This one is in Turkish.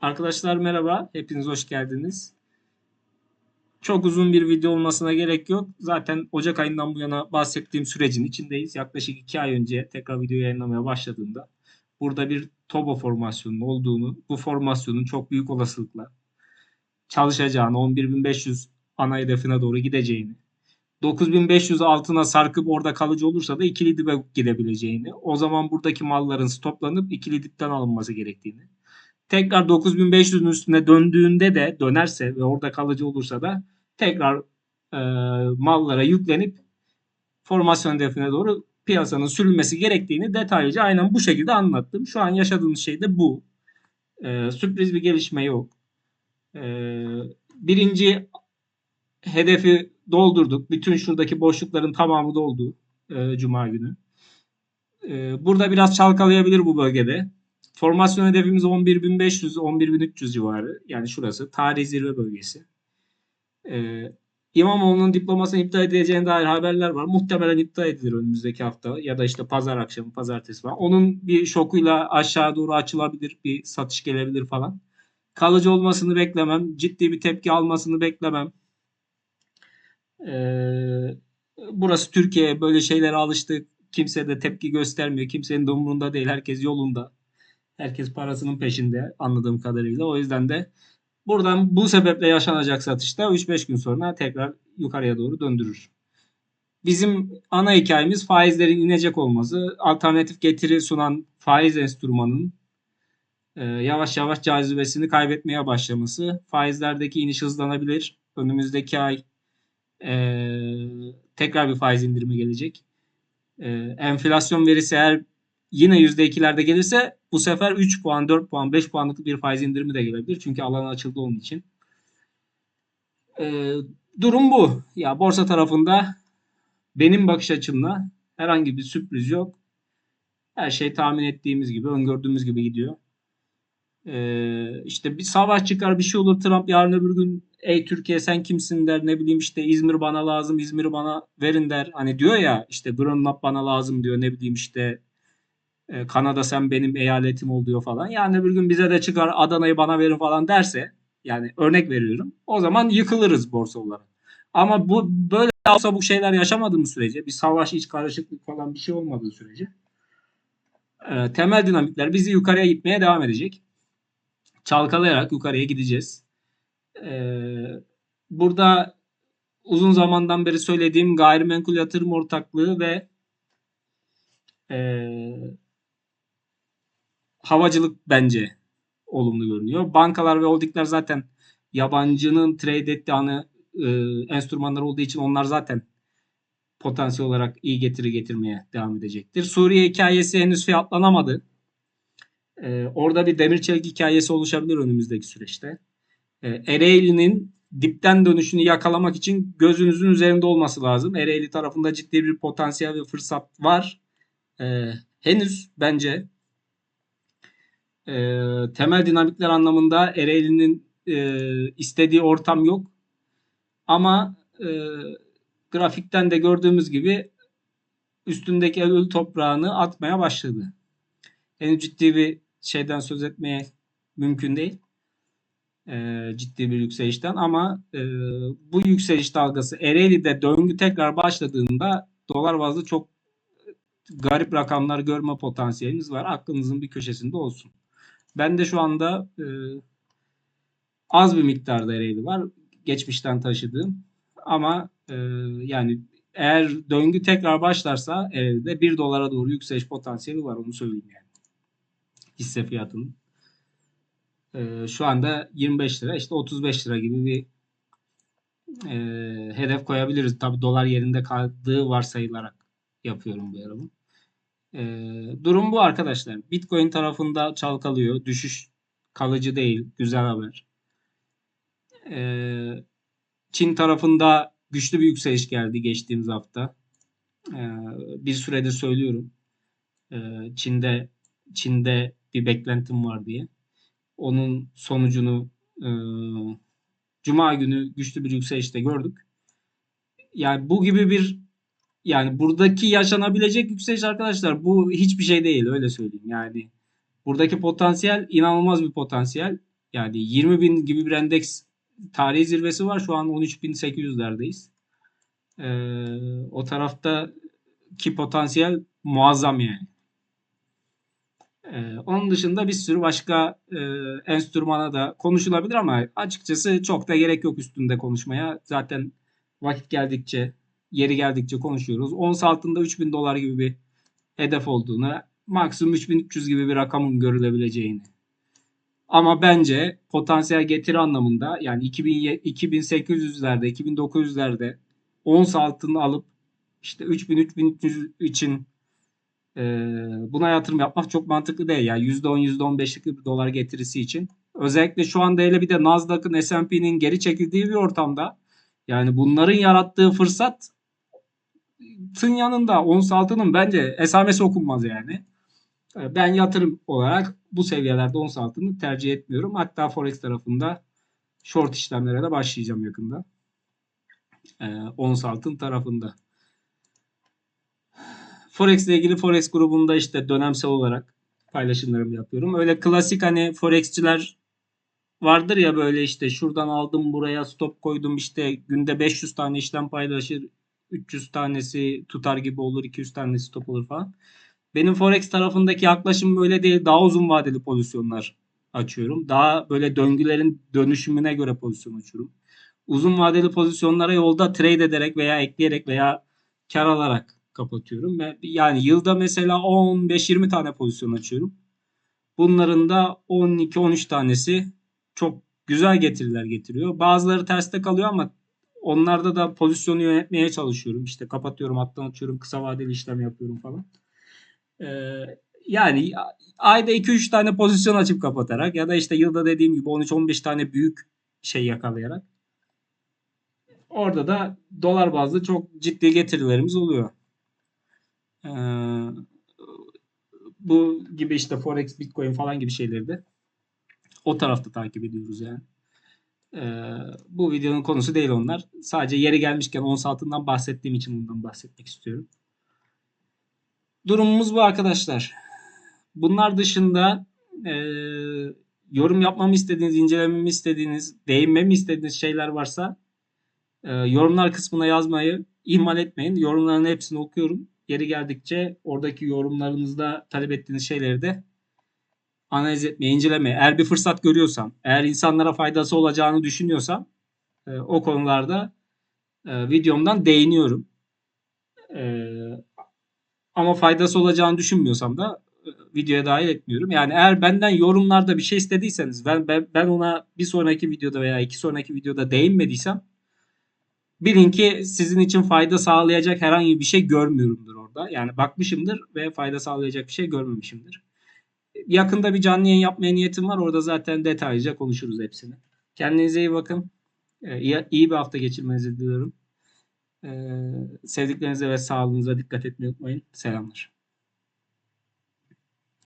Arkadaşlar merhaba, hepiniz hoş geldiniz. Çok uzun bir video olmasına gerek yok. Zaten Ocak ayından bu yana bahsettiğim sürecin içindeyiz. Yaklaşık iki ay önce tekrar video yayınlamaya başladığımda burada bir Tobo formasyonunun olduğunu, bu formasyonun çok büyük olasılıkla çalışacağını, 11.500 ana hedefine doğru gideceğini, 9500 altına sarkıp orada kalıcı olursa da ikili dibe gidebileceğini, o zaman buradaki malların stoplanıp ikili dipten alınması gerektiğini, tekrar 9500'ün üstüne döndüğünde de dönerse ve orada kalıcı olursa da tekrar e, mallara yüklenip formasyon hedefine doğru piyasanın sürülmesi gerektiğini detaylıca aynen bu şekilde anlattım. Şu an yaşadığımız şey de bu. E, sürpriz bir gelişme yok. E, birinci hedefi doldurduk. Bütün şuradaki boşlukların tamamı doldu e, Cuma günü. E, burada biraz çalkalayabilir bu bölgede. Formasyon hedefimiz 11.500, 11.300 civarı. Yani şurası. Tarih zirve bölgesi. Ee, İmamoğlu'nun diplomasını iptal edileceğine dair haberler var. Muhtemelen iptal edilir önümüzdeki hafta ya da işte pazar akşamı, pazartesi falan. Onun bir şokuyla aşağı doğru açılabilir, bir satış gelebilir falan. Kalıcı olmasını beklemem. Ciddi bir tepki almasını beklemem. Ee, burası Türkiye. Böyle şeylere alıştık. Kimse de tepki göstermiyor. Kimsenin de umurunda değil. Herkes yolunda. Herkes parasının peşinde anladığım kadarıyla. O yüzden de buradan bu sebeple yaşanacak satışta 3-5 gün sonra tekrar yukarıya doğru döndürür. Bizim ana hikayemiz faizlerin inecek olması, alternatif getiri sunan faiz enstrümanının e, yavaş yavaş cazibesini kaybetmeye başlaması. Faizlerdeki iniş hızlanabilir. Önümüzdeki ay e, tekrar bir faiz indirimi gelecek. E, enflasyon verisi eğer yine %2'lerde gelirse bu sefer 3 puan, 4 puan, 5 puanlık bir faiz indirimi de gelebilir. Çünkü alan açıldı onun için. Ee, durum bu. Ya borsa tarafında benim bakış açımla herhangi bir sürpriz yok. Her şey tahmin ettiğimiz gibi, öngördüğümüz gibi gidiyor. Ee, işte bir savaş çıkar, bir şey olur. Trump yarın öbür gün ey Türkiye sen kimsin der. Ne bileyim işte İzmir bana lazım, İzmir'i bana verin der. Hani diyor ya işte Grönland bana lazım diyor. Ne bileyim işte e, Kanada sen benim eyaletim ol diyor falan. Yani bir gün bize de çıkar Adana'yı bana verin falan derse yani örnek veriyorum. O zaman yıkılırız borsa olarak. Ama bu böyle olsa bu şeyler yaşamadığımız sürece bir savaş iç karışıklık falan bir şey olmadığı sürece e, temel dinamikler bizi yukarıya gitmeye devam edecek. Çalkalayarak yukarıya gideceğiz. E, burada uzun zamandan beri söylediğim gayrimenkul yatırım ortaklığı ve e, havacılık bence olumlu görünüyor. Bankalar ve holdingler zaten yabancının trade ettiği anı e, enstrümanlar olduğu için onlar zaten potansiyel olarak iyi getiri getirmeye devam edecektir. Suriye hikayesi henüz fiyatlanamadı. E, orada bir demir çelik hikayesi oluşabilir önümüzdeki süreçte. E, Ereğli'nin dipten dönüşünü yakalamak için gözünüzün üzerinde olması lazım. Ereğli tarafında ciddi bir potansiyel ve fırsat var. E, henüz bence e, temel dinamikler anlamında Ereğli'nin e, istediği ortam yok. Ama e, grafikten de gördüğümüz gibi üstündeki ölü toprağını atmaya başladı. Henüz ciddi bir şeyden söz etmeye mümkün değil. E, ciddi bir yükselişten ama e, bu yükseliş dalgası Ereğli'de döngü tekrar başladığında dolar bazlı çok garip rakamlar görme potansiyelimiz var. Aklınızın bir köşesinde olsun. Ben de şu anda e, az bir miktarda Ereğli var. Geçmişten taşıdığım. Ama e, yani eğer döngü tekrar başlarsa Ereğli'de 1 dolara doğru yükseliş potansiyeli var. Onu söyleyeyim yani. Hisse fiyatının. E, şu anda 25 lira işte 35 lira gibi bir e, hedef koyabiliriz. Tabi dolar yerinde kaldığı varsayılarak yapıyorum bu yorumu. E, durum bu arkadaşlar. Bitcoin tarafında çalkalıyor. Düşüş kalıcı değil. Güzel haber. E, Çin tarafında güçlü bir yükseliş geldi geçtiğimiz hafta. E, bir süredir söylüyorum. E, Çin'de Çin'de bir beklentim var diye. Onun sonucunu e, Cuma günü güçlü bir yükselişte gördük. Yani bu gibi bir yani buradaki yaşanabilecek yükseliş arkadaşlar bu hiçbir şey değil öyle söyleyeyim. Yani buradaki potansiyel inanılmaz bir potansiyel. Yani 20 bin gibi bir endeks tarihi zirvesi var. Şu an 13.800'lerdeyiz. Ee, o tarafta ki potansiyel muazzam yani. Ee, onun dışında bir sürü başka e, enstrümana da konuşulabilir ama açıkçası çok da gerek yok üstünde konuşmaya. Zaten vakit geldikçe, yeri geldikçe konuşuyoruz. Ons altında 3000 dolar gibi bir hedef olduğunu, maksimum 3300 gibi bir rakamın görülebileceğini. Ama bence potansiyel getiri anlamında yani 2000, 2800'lerde, 2900'lerde ons altını alıp işte 3000-3300 için e, buna yatırım yapmak çok mantıklı değil. Yani %10, %15'lik bir dolar getirisi için. Özellikle şu anda hele bir de Nasdaq'ın S&P'nin geri çekildiği bir ortamda yani bunların yarattığı fırsat tın yanında ons altının bence esamesi okunmaz yani. E, Ben yatırım olarak bu seviyelerde ons altını tercih etmiyorum. Hatta Forex tarafında short işlemlere de başlayacağım yakında. E, ons altın tarafında. Forex ile ilgili Forex grubunda işte dönemsel olarak paylaşımlarımı yapıyorum. Öyle klasik hani Forex'çiler vardır ya böyle işte şuradan aldım buraya stop koydum işte günde 500 tane işlem paylaşır 300 tanesi tutar gibi olur 200 tanesi stop olur falan. Benim Forex tarafındaki yaklaşım böyle değil. Daha uzun vadeli pozisyonlar açıyorum. Daha böyle döngülerin dönüşümüne göre pozisyon açıyorum. Uzun vadeli pozisyonlara yolda trade ederek veya ekleyerek veya kar alarak kapatıyorum. Ve yani yılda mesela 15-20 tane pozisyon açıyorum. Bunların da 12-13 tanesi çok güzel getiriler getiriyor. Bazıları terste kalıyor ama onlarda da pozisyonu yönetmeye çalışıyorum. İşte kapatıyorum, alttan açıyorum, kısa vadeli işlem yapıyorum falan. Ee, yani ayda 2-3 tane pozisyon açıp kapatarak ya da işte yılda dediğim gibi 13-15 tane büyük şey yakalayarak orada da dolar bazlı çok ciddi getirilerimiz oluyor. Ee, bu gibi işte Forex, Bitcoin falan gibi şeyleri de o tarafta takip ediyoruz yani. Ee, bu videonun konusu değil onlar. Sadece yeri gelmişken ons altından bahsettiğim için bundan bahsetmek istiyorum. Durumumuz bu arkadaşlar. Bunlar dışında e, yorum yapmamı istediğiniz, incelememi istediğiniz, değinmemi istediğiniz şeyler varsa e, yorumlar kısmına yazmayı ihmal etmeyin. Yorumların hepsini okuyorum. Yeri geldikçe oradaki yorumlarınızda talep ettiğiniz şeyleri de analiz etmeye, incelemeye. Eğer bir fırsat görüyorsam, eğer insanlara faydası olacağını düşünüyorsam e, o konularda e, videomdan değiniyorum. E, ama faydası olacağını düşünmüyorsam da e, videoya dahil etmiyorum. Yani eğer benden yorumlarda bir şey istediyseniz ben, ben, ben ona bir sonraki videoda veya iki sonraki videoda değinmediysem bilin ki sizin için fayda sağlayacak herhangi bir şey görmüyorumdur orada. Yani bakmışımdır ve fayda sağlayacak bir şey görmemişimdir. Yakında bir canlı yayın yapmaya niyetim var. Orada zaten detaylıca konuşuruz hepsini. Kendinize iyi bakın. Ee, iyi, iyi bir hafta geçirmenizi diliyorum. Ee, sevdiklerinize ve sağlığınıza dikkat etmeyi unutmayın. Selamlar.